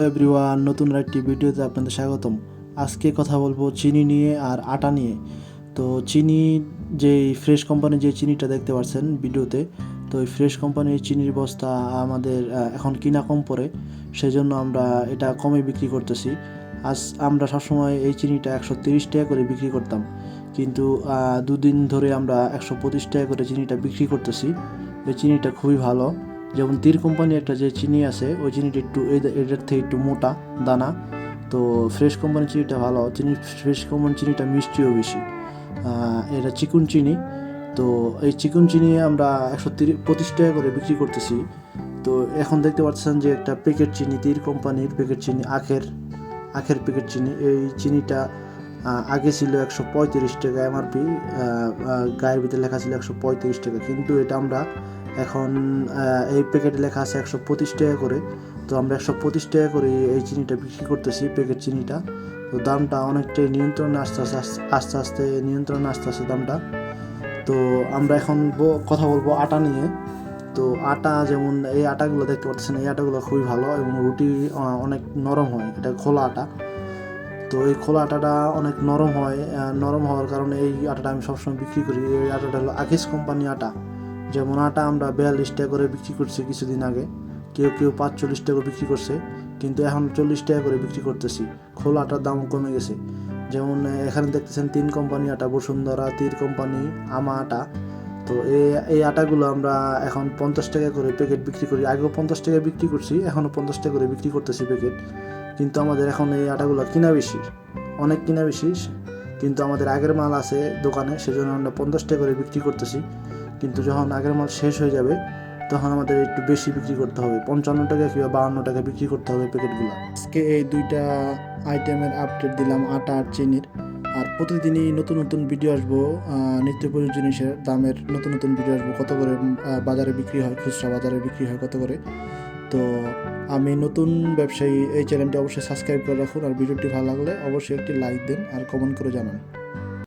Everyone নতুন একটি ভিডিওতে আপনাদের স্বাগতম। আজকে কথা বলব চিনি নিয়ে আর আটা নিয়ে। তো চিনি যে ফ্রেশ কোম্পানির যে চিনিটা দেখতে পাচ্ছেন ভিডিওতে, তো এই ফ্রেশ কোম্পানির চিনির বস্তা আমাদের এখন কিনা কম পড়ে, সেজন্য আমরা এটা কমে বিক্রি করতেছি। আজ আমরা সবসময় এই চিনিটা একশো তিরিশ টাকা করে বিক্রি করতাম। কিন্তু দুদিন ধরে আমরা একশো পঁচিশ টাকা করে চিনিটা বিক্রি করতেছি। এই চিনিটা খুবই ভালো। যেমন তীর কোম্পানি একটা যে চিনি আছে, ওই চিনিটা একটু এটার থেকে একটু মোটা দানা। তো ফ্রেশ কোম্পানির চিনিটা ভালো, চিনি ফ্রেশ কোম্পানির চিনিটা মিষ্টিও বেশি। এটা চিকুন চিনি। তো এই চিকুন চিনি আমরা একশো পঁচিশ টাকা করে বিক্রি করতেছি। তো এখন দেখতে পাচ্ছেন যে একটা প্যাকেট চিনি, তীর কোম্পানির প্যাকেট চিনি, আখের আখের প্যাকেট চিনি। এই চিনিটা আগে ছিল একশো পঁয়ত্রিশ টাকা এমআরপি গায়ের ভিতরে লেখা ছিল একশো পঁয়ত্রিশ টাকা। কিন্তু এটা আমরা এখন এই প্যাকেটে লেখা আছে একশো পঁচিশ টাকা করে। তো আমরা একশো পঁচিশ টাকা করে এই চিনিটা বিক্রি করতেছি প্যাকেট চিনিটা। তো দামটা অনেকটাই নিয়ন্ত্রণে আস্তে আস্তে, আস্তে- আস্তে নিয়ন্ত্রণে আস্তে আস্তে দামটা। তো আমরা এখন কথা বলব আটা নিয়ে। তো আটা যেমন, এই আটাগুলো দেখতে পাচ্ছেন, এই আটাগুলো খুবই ভালো এবং রুটি অনেক নরম হয়। এটা খোলা আটা। তো এই খোলা আটাটা অনেক নরম হয় নরম হওয়ার কারণে এই আটাটা আমি সবসময় বিক্রি করি। এই আটাটা হলো আকিস কোম্পানি আটা। যেমন আটা আমরা বিয়াল্লিশ টাকা করে বিক্রি করছি কিছুদিন আগে। কেউ কেউ পাঁচচল্লিশ টাকা বিক্রি করছে, কিন্তু এখন চল্লিশ টাকা করে বিক্রি করতেছি। খোলা আটার দাম কমে গেছে। যেমন এখানে দেখতেছেন তিন কোম্পানি আটা, বসুন্ধরা, তীর কোম্পানি, আমা আটা। তো এই এই আটাগুলো আমরা এখন পঞ্চাশ টাকা করে প্যাকেট বিক্রি করি। আগেও পঞ্চাশ টাকা বিক্রি করছি, এখনও পঞ্চাশ টাকা করে বিক্রি করতেছি প্যাকেট। কিন্তু আমাদের এখন এই আটাগুলো কিনা বেশি অনেক কিনা বেশি কিন্তু আমাদের আগের মাল আছে দোকানে, সেজন্য আমরা পঞ্চাশ টাকা করে বিক্রি করতেছি। কিন্তু যখন আগের মাল শেষ হয়ে যাবে, তখন আমাদের একটু বেশি বিক্রি করতে হবে। পঞ্চান্ন টাকা কিংবা বাহান্ন টাকা বিক্রি করতে হবে প্যাকেটগুলো। আজকে এই দুইটা আইটেমের আপডেট দিলাম আটা আর চিনির। আর প্রতিদিনই নতুন নতুন ভিডিও আসব নিত্য প্রয়োজন জিনিসের দামের নতুন নতুন ভিডিও আসব, কত করে বাজারে বিক্রি হয়, খুচরা বাজারে বিক্রি হয়, কত করে। তো আমি নতুন ব্যবসায়ী এই চ্যানেলটি অবশ্যই সাবস্ক্রাইব করে রাখুন আর ভিডিওটি ভালো লাগলে অবশ্যই একটি লাইক দেন আর কমেন্ট করে জানান।